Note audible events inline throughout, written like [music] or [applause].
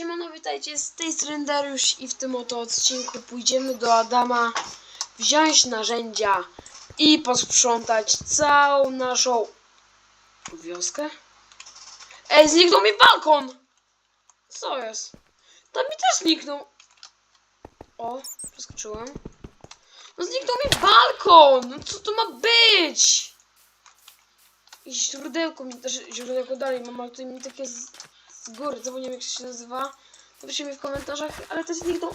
Siemano, witajcie, z tej strony Dariusz i w tym oto odcinku pójdziemy do Adama wziąć narzędzia i posprzątać całą naszą wioskę. Ej, zniknął mi balkon! Co jest? Tam mi też zniknął. O, przeskoczyłem. No zniknął mi balkon! No co to ma być? I źródełko mi też, źródełko dalej mam, ale tutaj mi takie z góry, zapomniałem jak się nazywa. Napiszcie mi w komentarzach, ale to zniknął.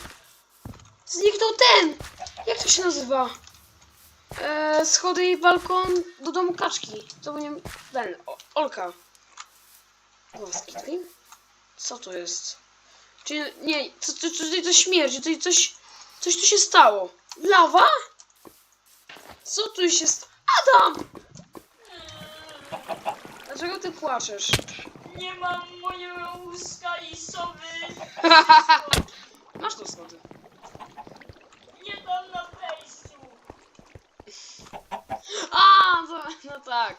Zniknął ten! Jak to się nazywa? Eee, schody i balkon do domu kaczki. Zapomniałem, ten, o, Olka. Tutaj? Co to jest? Czyli, nie, co, co, co, tutaj to śmierdzi, tutaj coś, coś tu się stało. Lawa? Co tu się stało? Adam! Dlaczego ty płaczesz? Nie mam mojego łóżka i sowy. [laughs] Masz tu schody. Nie dam na wejściu. A, no, no tak.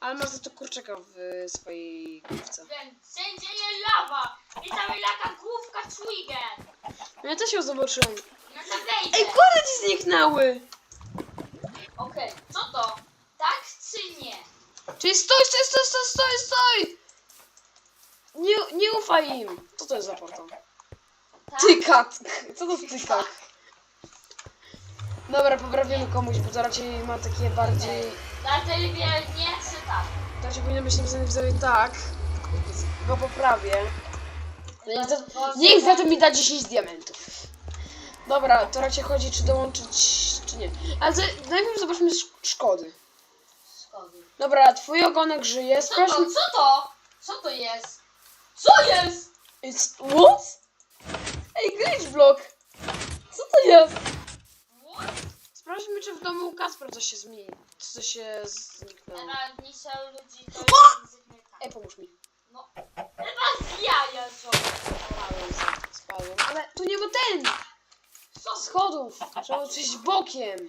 Ale masz za to kurczaka w swojej główce. Wiem, wszędzie jest lawa. I tam taka główka Twigen. No ja też ją zobaczyłem. No to wejdę. Ej, kurde ci zniknęły! Okej, co to? Czyli stój, stój, stój, stój, stój, stój! Nie, nie ufaj im. Co to jest za portal? Tak? Tykat! Co to tykat? Dobra, poprawimy komuś, bo to raczej ma takie bardziej... Na telewizji nie czy tak? Raczej powinno być napisane widzowie tak. Go poprawię. Niech za, niech za to mi da 10 diamentów. Dobra, to raczej chodzi, czy dołączyć, czy nie. Ale za- najpierw zobaczmy sz- szkody. Dobra, twój ogonek żyje. Co Sprawdźmy... to? Co to? Co to jest? Co jest? It's... What? Ej, glitch block! Co to jest? What? Sprawdźmy, czy w domu u Kaspra coś się zmieni. Co się zniknęło. Niszę ludzi to jest tak. Ej, pomóż mi. No. Chyba z jaja są. Spadłem, spadłem. Ale tu nie ma ten! Co? Schodów! Trzeba przejść bokiem.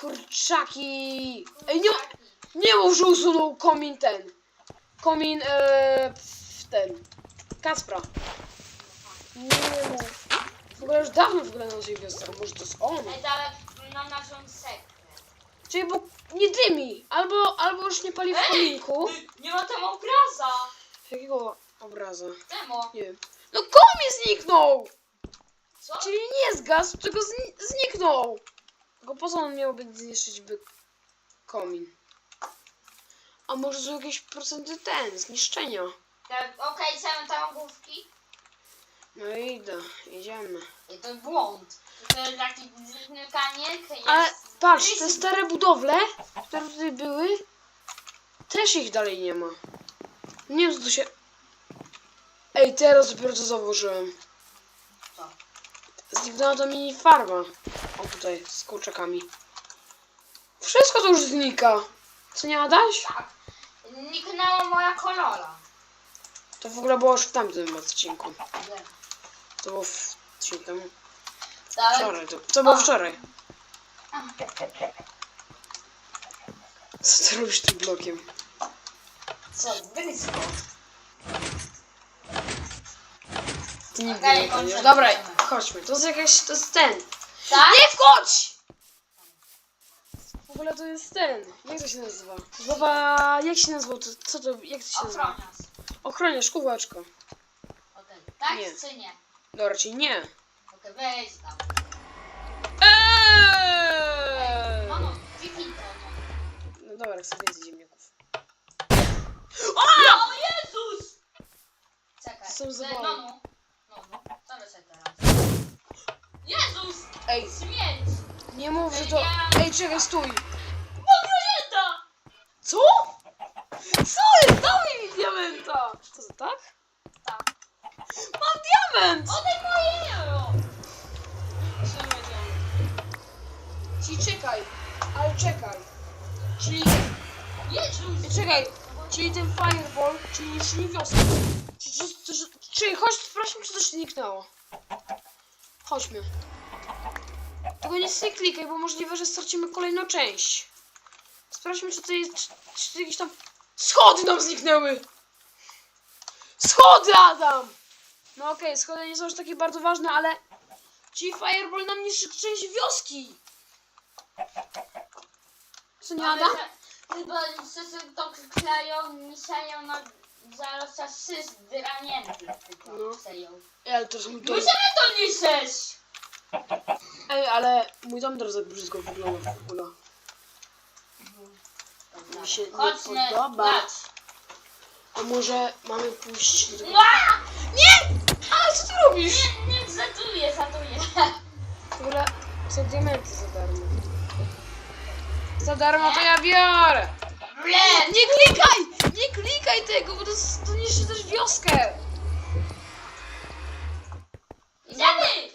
Kurczaki! Ej, nie, nie mów, że usunął komin ten. Komin, e, ten. Kaspra. Nie mów. W ogóle już dawno w ogóle na naszej wiosce. Może to jest on? Ej, ale nam naszą sekret. Czyli bo nie dymi. Albo, albo już nie pali w kominku. Nie ma tam obraza. Jakiego obraza? Nie wiem. No komin zniknął! Co? Czyli nie zgasł, tylko zni- zniknął. Tylko po co on miałby zniszczyć by komin? A może są jakieś procenty ten, zniszczenia? Te- Okej, chcemy tam główki. No i idę, idziemy. I to błąd. To jest taki znikaniek. Jest... Ale patrz, te stare budowle, które tutaj były, też ich dalej nie ma. Nie wiem, co to się... Ej, teraz dopiero to zauważyłem. Co? Zniknęła ta mini farma. Tutaj, z kurczakami. Wszystko to już znika. Co nie Adaś? Tak. Niknęła moja kolola. To w ogóle było już w tamtym odcinku. Wiem. To było w tydzień temu. Ale... Wczoraj, to, to było wczoraj. Co ty robisz tym blokiem? Co? Blisko. Ty nigdy Okej, nie kończę. będziesz. Dobra, chodźmy. To jest jakaś, to jest ten. Tak? Nie wchodź! W ogóle to jest ten. Jak to się nazywa? Baba, jak się nazywa? To, co to, jak to się nazywa? Ochroniarz. Ochroniarz. Okej. Tak Nie. czy nie? No raczej nie. Okej, wejdź tam. Eee! Kliknij to. no. No dobra, chcę więcej ziemniaków. O Jezus! Czekaj. Są E, zabawy. No no. No. Co lecę teraz? Ej, Śmierć! nie mów, że to... Ej, czekaj, stój. Margareta! Co? Co jest? Daj mi diamenta! Co to tak? Tak. Mam diament! Oddaj moje euro! Czyli czekaj, ale czekaj. Czyli, czekaj, czyli ten fireball, czyli niszczenie wioski. Czyli, czy, czy, czy, czyli chodź, sprawdźmy, czy coś zniknęło. Chodźmy. Tylko nic nie klikaj, bo możliwe, że stracimy kolejną część. Sprawdźmy, czy to jest, czy, czy jakieś tam schody nam zniknęły. Schody, Adam! No okej, schody nie są już takie bardzo ważne, ale... Ci Fireball nam niszczy część wioski! Co nie, Adam? Chyba wszyscy to kleją, mieszają na zaraz czasy zdranięty. No. No. Ale to dom. Musimy to niszczyć! Ej, ale mój dom teraz tak brzydko wygląda w ogóle. Mi się nie Chodźmy, podoba. A może mamy pójść do tego... Ła! Nie! Ale co ty robisz? Nie, nie, zatuję, zatuję. W ogóle są diamenty za darmo. Za darmo to ja biorę! Ble! Nie klikaj! Nie klikaj tego, bo to, s- to niszczy też wioskę! Idziemy!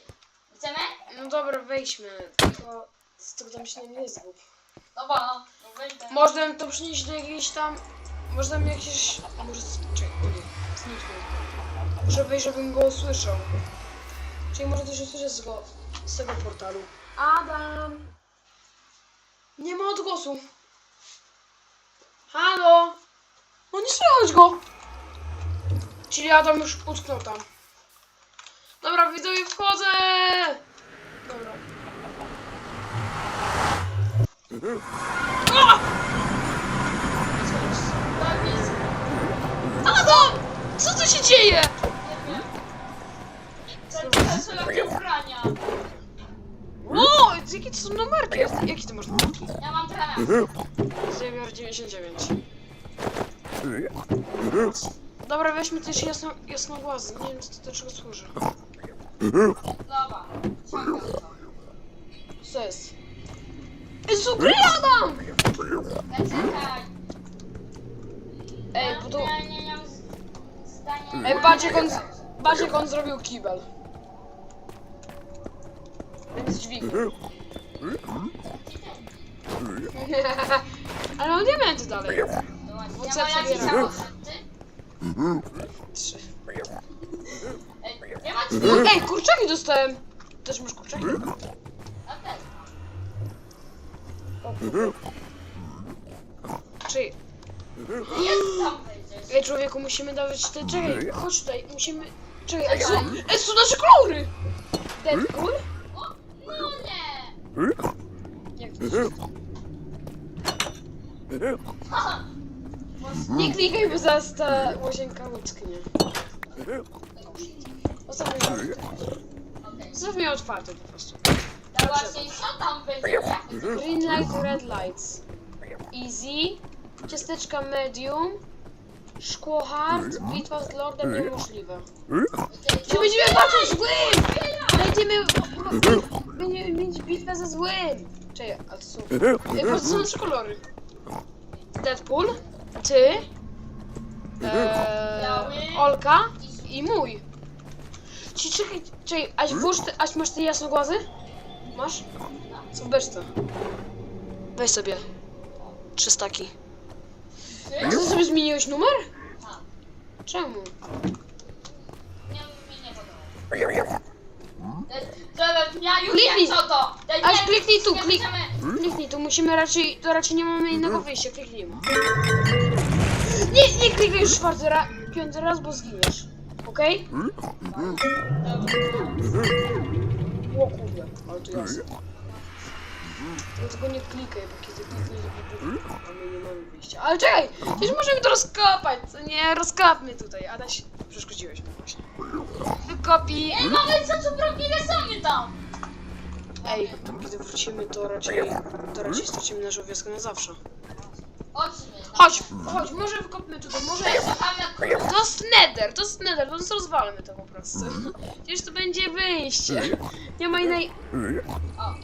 Chcemy? No dobra, wejdźmy. Tylko z tego tam się nam nie zgub. Dobra, no wejdę. Można to przynieść do jakiejś tam... Można mi jakieś... Może... Czekaj, nie. Muszę wejść, żebym go usłyszał. Czyli może też usłyszę z, go, z tego portalu. Adam! Nie ma odgłosu. Halo? No nie słychać go. Czyli Adam już utknął tam. Dobra, widzowie, wchodzę! Dobra. Adam! Co tu się dzieje? Nie ubrania. O, jakie to są numerki? Jakie to masz numerki? Ja mam teraz. Zjemiar 99. Dobra, weźmy też jasno, jasnogłazy. Nie wiem, co to do czego służy. Dobra. Co jest? Jezu, gry Adam! Zaczekaj. Ej, bo to... Ja nie. Ej, patrz jak on, patrz jak on zrobił kibel. Więc dźwig. [laughs] Ale on diamenty dalej. Ja co mam samochody. Trzy. Ej, nie ma ci Ej, kurczaki dostałem! Też masz kurczaki? Czyli... Jest tam. Ej, człowieku, musimy dawać te... Czekaj, chodź tutaj, musimy... Czekaj, ej, są nasze kolory! Deadpool? No nie. Jak? Nie klikaj, bo zaraz ta łazienka utknie. Zostaw mnie Okej. Zostaw mnie otwarty po prostu. No właśnie, co tam będzie? Green light, red lights. Easy. Ciasteczka medium. Szkło hard. Bitwa z lordem niemożliwe. Czy będziemy walczyć z złym! Będziemy... Będziemy mieć bitwę ze złym! Czekaj, a. Ej, po co są nasze kolory? Deadpool, ty, eee, Olka i mój. Ci czekaj, czekaj, Aś, włóż masz te jasnogłazy? Masz? Są beczce. Weź sobie. Trzy staki. A ty sobie zmieniłeś numer? Czemu? Kliknij. co to. Aż kliknij tu, klik, kliknij tu, musimy raczej, to raczej nie mamy innego wyjścia, kliknijmy. Nie, nie klikaj już czwarty raz, piąty raz, bo zginiesz. Okej? O kurde, ale to jasne. Dlatego nie klikaj, bo kiedy klikniesz, to wybuchnie, a my nie mamy wyjścia. Ale czekaj, przecież możemy to rozkopać, co nie? Rozkopmy tutaj, Adaś, przeszkodziłeś mi właśnie. Wykopi. Ej, mamy co tu robimy sami tam. Ej, to kiedy wrócimy, to raczej, to raczej stracimy naszą wioskę na zawsze. Chodźmy. Chodź, chodź, może wykopmy tutaj, może... To jest nether, to jest nether, to rozwalmy to po prostu. [laughs] Przecież to będzie wyjście. Nie ma innej... O.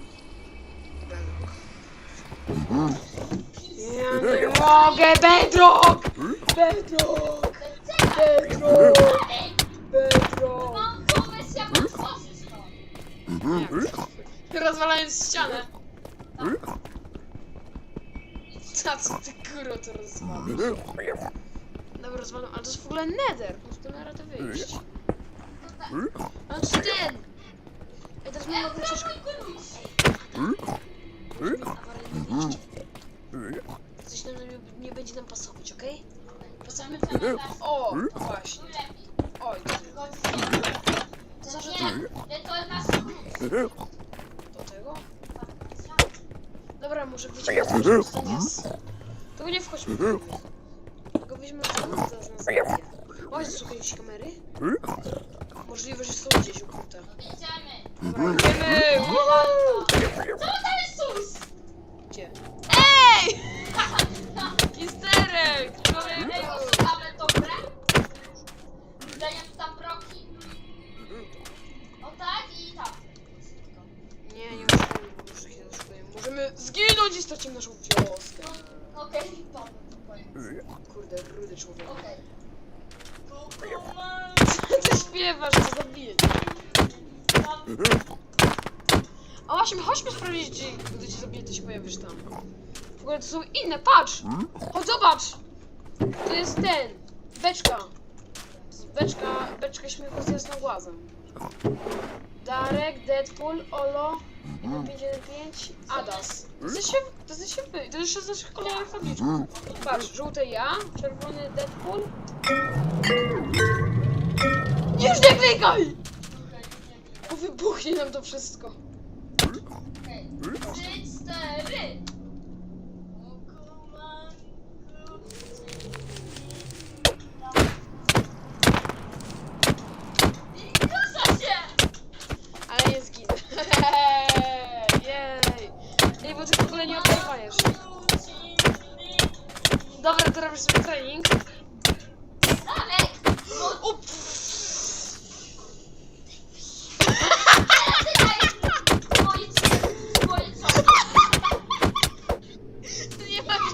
Ja nie mogę, Bedrock! Bedrock! Bedrock! Bedrock! mam pomysł jak otworzyć to. Rozwalając ścianę. A co ty kurwa to rozwalasz? Dobra, rozwalam, ale to jest w ogóle nether. Po prostu na radę wyjść. To jest ten! Ej, teraz mamy jakąś przeszkodę. Coś nam nie, nie będzie nam pasować, okej? Pasujemy Chcemy O, właśnie. Oj, to znaczy Nie, to jest nasz klucz. do tego? Tak. Dobra, może wyjdziemy z tego, że to nie jest... Tylko nie wchodźmy. Tylko weźmy to, to nas zabije. Oj, słuchaj, jakieś kamery? Możliwe, że są gdzieś ukryte. Idziemy. Dobra, idziemy! Woohoo! Co to Możemy zginąć i stracimy naszą wioskę. No, okej, to. Kurde, rudy człowiek. Okej. Co [laughs] ty śpiewasz, to zabiję cię. A właśnie, chodźmy sprawdzić, gdzie, gdy cię zabiję, to się pojawisz tam. W ogóle to są inne, patrz! Chodź, zobacz! To jest ten, beczka. To jest Beczka, beczka śmiechu z jasnogłazem. Darek, Deadpool, Olo, 1515, Adas. To to jesteście wy, to jeszcze z naszych kolejnych fabriczków. Patrz, żółte ja, czerwony Deadpool. Już nie klikaj! Bo wybuchnie nam to wszystko. Trzy, cztery. Dobra, to robisz sobie trening. No, co? Ty nie masz...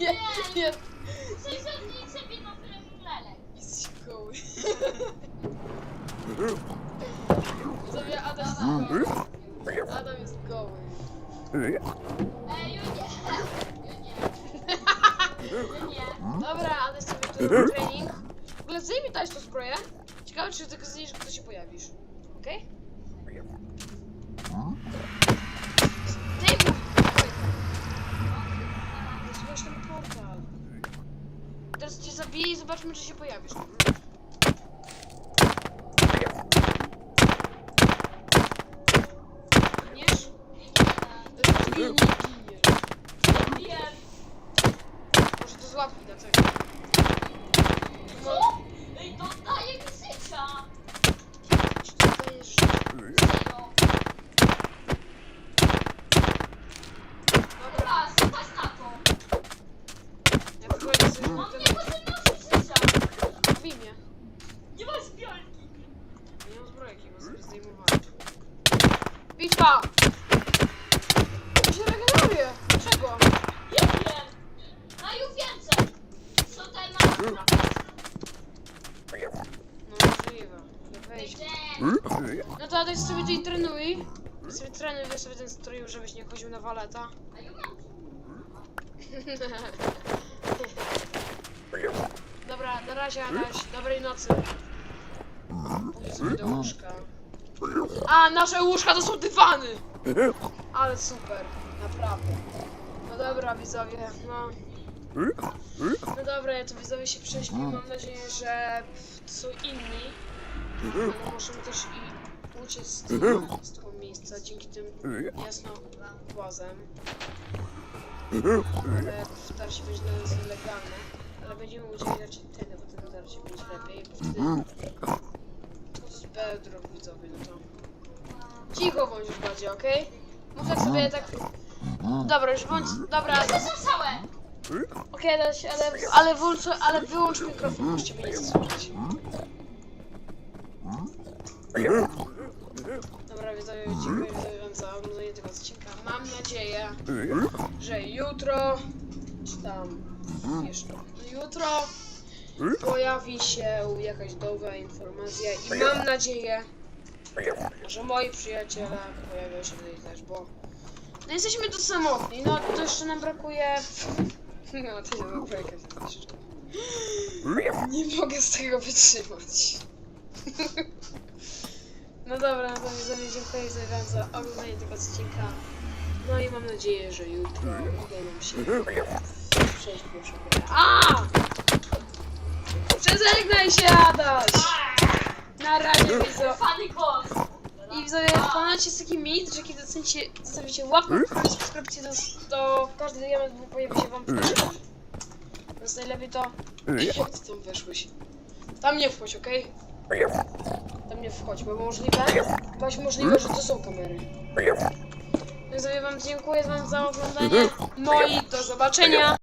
Nie, nie. Jesteś goły. Sobie Adam jest goły. Adam jest goły. Ej. Już nie. Dobra, Adam sobie tu robi trening. W ogóle zdejmij dać tą zbroję. Ciekawe, czy tylko zdejmiesz, gdy się pojawisz. Okej? Zdejmuj! Zobacz ten portal. Teraz cię zabiję i zobaczmy, czy się pojawisz. Giniesz? Nie, nie giniesz. Wiem. Może to złapki dlaczego? Co? Ej, to daje mi życia. Czy to dajesz życie? Serio. Dobra, patrz na to. Ja w ogóle nie chcę, Mam żeby nie potrzebne życia. ten... Bij mnie. Nie masz biolki. Nie mam zbrojki, bo sobie zdejmowałem. Bitwa! To się regeneruje. Dlaczego? Nie wiem. No już więcej. Co ten ma? No możliwe. No weź. Będzie. No to Adaś sobie tutaj trenuj. Sobie trenuj, weź sobie ten strój, żebyś nie chodził na waleta. A już mam. [laughs] Dobra, na razie Adaś. Dobrej nocy. A, nasze łóżka to są dywany! Ale super, naprawdę. No dobra, widzowie, no. No dobra, ja tu widzowie się prześpię. Mam nadzieję, że to są inni. Ale możemy też i uciec z tego, z tego miejsca dzięki tym jasno głazem. Ale w tarcie będzie dla nas nielegalne. Ale będziemy uciekać raczej tędy, bo ten tarcie będzie lepiej. Bo wtedy to bedrock widzowie, no to... Cicho bądź już bardziej, okej? Tak sobie tak... Dobra, już bądź... Dobra, Zasłyszałem. okej, ale, ale, ale, włącz, ale wyłącz mikrofon, bo ciebie nie słyszeć. Dobra, widzowie, dziękuję widzowie za oglądanie tego odcinka. Mam nadzieję, że jutro, czy tam jeszcze jutro pojawi się jakaś nowa informacja i mam nadzieję, że moi przyjaciele pojawią się tutaj też, bo no jesteśmy tu samotni, no to jeszcze nam brakuje... [laughs] No, to nie brakuje. Nie mogę z tego wytrzymać. [laughs] No dobra, no to widzowie, dziękuję za oglądanie tego odcinka. No i mam nadzieję, że jutro uda nam się przejść grę. A! Przez Żegnaj się, Adaś! Na razie, widzowie. Fany głos. I widzowie, pamiętajcie jest taki mit, że kiedy docenicie, zostawicie łapkę i subskrypcję, to, to każdy diament pojawi się wam w tle. Więc najlepiej to... Jak ty tam weszłeś? Tam nie wchodź, okej? Tam nie wchodź, bo możliwe, bądź możliwe, że to są kamery. Więc wam dziękuję wam za oglądanie. No i do zobaczenia!